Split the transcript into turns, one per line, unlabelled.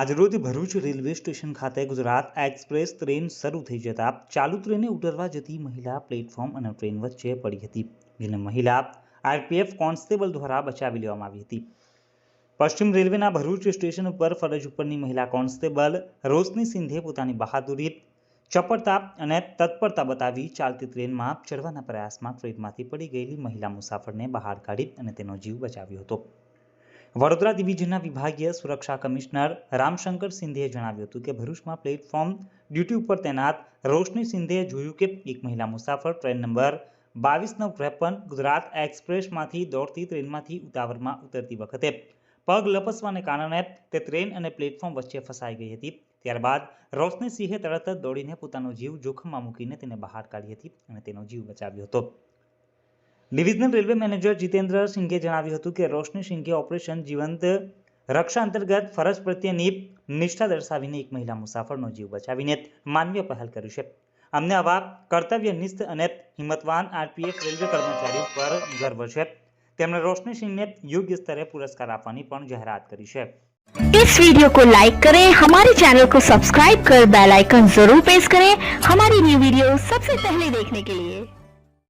આજરોજ Bharuch railway station ખાતે Gujarat express train શરૂ થઈ જતા ચાલુ ટ્રેને ઉતરવા જતી મહિલા પ્લેટફોર્મ અને ટ્રેન વચ્ચે પડી હતી. જેને મહિલા આરપીએફ કોન્સ્ટેબલ દ્વારા બચાવી લેવામાં આવી હતી. પશ્ચિમ રેલવેના ભરૂચ સ્ટેશન ઉપર ફરજ ઉપરની મહિલા કોન્સ્ટેબલ રોશની સિંધે પોતાની બહાદુરી, ચપળતા અને તત્પરતા બતાવી ચાલતી ટ્રેનમાં ચડવાના પ્રયાસમાં ટ્રેનમાંથી પડી ગયેલી મહિલા મુસાફરને બહાર કાઢી અને તેનો જીવ બચાવ્યો હતો. વડોદરા ડિવિઝનના વિભાગીય સુરક્ષા કમિશનર રામશંકર સિંધેએ જણાવ્યું હતું કે ભરૂચમાં પ્લેટફોર્મ ડ્યુટી ઉપર તૈનાત રોશની સિંધેએ જોયું કે એક મહિલા મુસાફર ટ્રેન નંબર બાવીસ નવ ત્રેપન ગુજરાત એક્સપ્રેસમાંથી દોડતી ટ્રેનમાંથી ઉતાવળમાં ઉતરતી વખતે પગ લપસવાને કારણે તે ટ્રેન અને પ્લેટફોર્મ વચ્ચે ફસાઈ ગઈ હતી. ત્યારબાદ રોશની સિંહે તરત જ દોડીને પોતાનો જીવ જોખમમાં મૂકીને તેને બહાર કાઢી હતી અને તેનો જીવ બચાવ્યો હતો. ડિવિઝનલ રેલવે મેનેજર જીતેન્દ્ર સિંઘે જણાવ્યું હતું કે રોશની સિંઘે ઓપરેશન જીવંત રક્ષા અંતર્ગત ફરજ પ્રત્યેની નિષ્ઠા દર્શાવીને એક મહિલા મુસાફરનો જીવ બચાવીને માનવીય પહેલ કરી છે અમને આવા કર્તવ્યનિષ્ઠ અને હિંમતવાન આરપીએફ રેલવે કર્મચારીઓ પર ગર્વ છે તેમણે રોશની સિંહને યોગ્ય સ્તરે પુરસ્કાર આપવાની પણ જાહેરાત કરી છે
इस वीडियो को लाइक करें हमारे चैनल को सब्सक्राइब कर बेल आइकन जरूर प्रेस करें हमारी न्यू वीडियो सबसे पहले देखने के लिए